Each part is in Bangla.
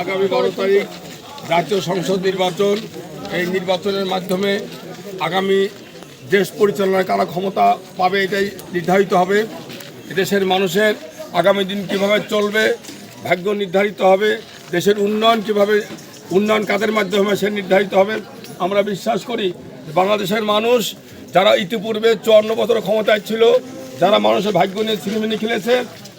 আগামী বারো তারিখ রাজ্য সংসদ নির্বাচন। এই নির্বাচনের মাধ্যমে আগামী দেশ পরিচালনায় কারা ক্ষমতা পাবে এটাই নির্ধারিত হবে। দেশের মানুষের আগামী দিন কীভাবে চলবে ভাগ্য নির্ধারিত হবে দেশের উন্নয়ন কীভাবে উন্নয়ন কাদের মাধ্যমে সে নির্ধারিত হবে আমরা বিশ্বাস করি বাংলাদেশের মানুষ যারা ইতিপূর্বে চুয়ান্ন বছর ক্ষমতায় ছিল যারা মানুষের ভাগ্য নিয়ে ছিনিমিনি খেলেছে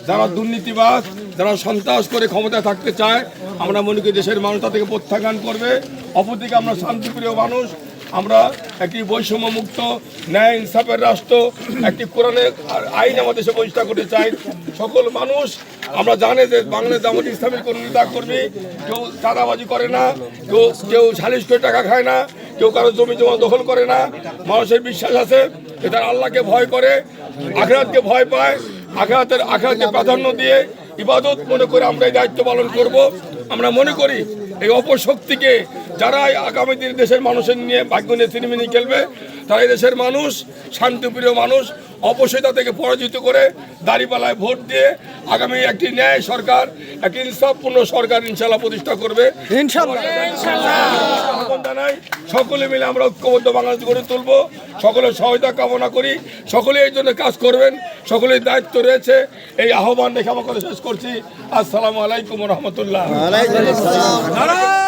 যারা দুর্নীতিবাজ, যারা সন্ত্রাস করে ক্ষমতায় থাকতে চায়, আমরা মনে করি দেশের মানুষ তা থেকে প্রত্যাখ্যান করবে। অপরদিকে আমরা শান্তিপ্রিয় মানুষ, আমরা একটি বৈষম্য মুক্ত ন্যায় ইনসাফের রাষ্ট্র, একটি কোরআনের আইন আমাদের দেশে প্রতিষ্ঠা করতে চাই। সকল মানুষ, আমরা জানি যে বাংলাদেশ জামাত ইসলামের কোনো নেতা কর্মী কেউ চাঁদাবাজি করে না, কেউ কেউ সালিশ করে টাকা খায় না, কেউ কারও জমি জমা দখল করে না। মানুষের বিশ্বাস আছে যে তারা আল্লাহকে ভয় করে, আখরাতকে ভয় পায়। আঘাতের আঘাতকে প্রাধান্য দিয়ে ইবাদত মনে করে আমরা এই দায়িত্ব পালন করব। আমরা মনে করি এই অপশক্তিকে যারা এই আগামী দিন দেশের মানুষের নিয়ে ভাগ্য নিয়ে সিনেমিনি খেলবে তারা এই দেশের মানুষ শান্তিপ্রিয় মানুষ অপসিতা থেকে পরাজিত করে দাড়িপালায় ভোট দিয়ে আগামী একটি ন্যায় সরকার একটি ইনসাফপূর্ণ সরকার ইনশাল্লাহ প্রতিষ্ঠা করবে। আহ্বান জানাই। সকলে মিলে আমরা ঐক্যবদ্ধ বাংলাদেশ গড়ে তুলব। সকলের সহায়তা কামনা করি। সকলে এই জন্য কাজ করবেন। সকলের দায়িত্ব রয়েছে। এই আহ্বান রেখে আমার কথা শেষ করছি। আসসালামু আলাইকুম রহমতুল্লাহ।